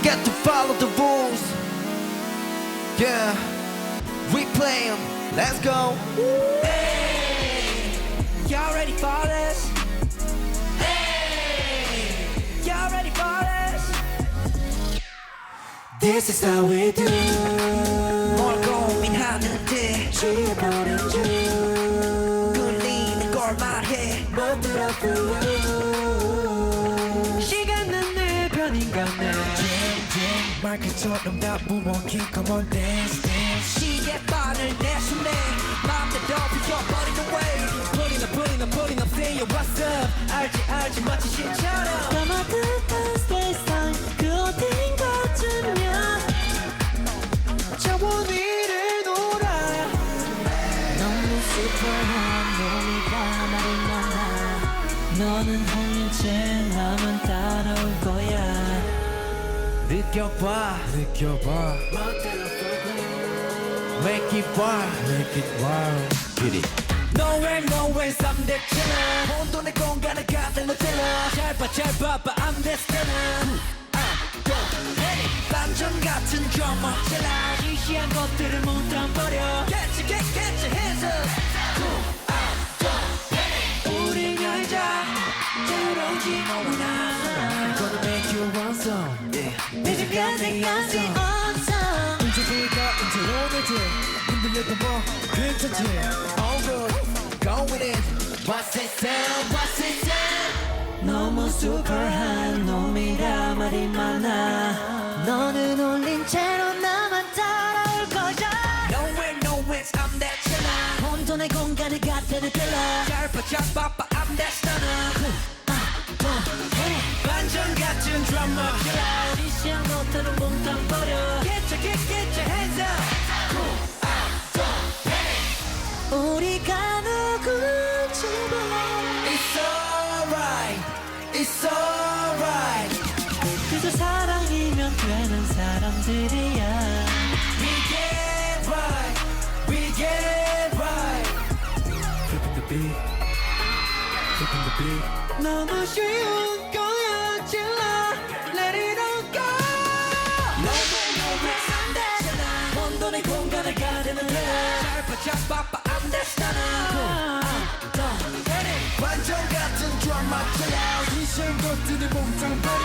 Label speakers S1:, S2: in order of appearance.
S1: got to follow the rules. Yeah, we play 'em. Let's go.
S2: Hey, y'all ready for this? Hey, y'all ready for this?
S3: This is how we do
S2: 뭘 고민하는데
S3: 죽여버린 줄
S2: 끌리는 걸 말해
S3: 멋들어 for you
S2: 시간은 내 편인가 내
S3: 마이크처럼 다 부먹힌 Come on dance dance
S2: 시계바늘 내 손에 맘대로 비켜버리는 way Putting up putting up putting up say yo what's up 알지 알지 마치 신처럼
S3: 까마득한 세상 그 어딘 같으면
S2: 저원 위를 돌아
S3: 너무 슈퍼한 놈이가 나를 만나 너는 따라올 거야
S1: 느껴봐, 느껴봐. Make it wild, make it wild. Get it.
S2: Nowhere nowhere 썸댔잖아 혼돈의 공간을 가득 놓잖아 잘봐 잘 봐봐 I'm destined 반전 같은 드라마 젤라 시시한 것들을 묻어버려 Get you get get your hands up 우리 열자 자유로운지 모르나
S1: Yeah.
S3: 늦은까지 까지 없어
S1: 움직이가 인트로네지. 흔들려도 뭐 괜찮지. All good. Going in. What's it sound? What's it sound?
S3: 너무 슈퍼한 놈이라 말이 많아 너는 홀린 채로 나만 따라올 거야
S2: Nowhere nowhere I'm that 젤라
S3: 혼돈의 공간을 갖다 들어
S2: 짧아 짧아봐 I'm that stunner 같은 드라마 킬러
S3: 시시한 것들은 몽땅 버려
S2: Get your get get your hands up
S3: 우리가 누군지 몰라
S2: It's alright It's alright
S3: 그저 사랑이면 되는 사람들이야
S2: We get right We get right
S1: Flipping the beat. Flipping the beat.
S2: 너무 쉬운
S1: to the bottom.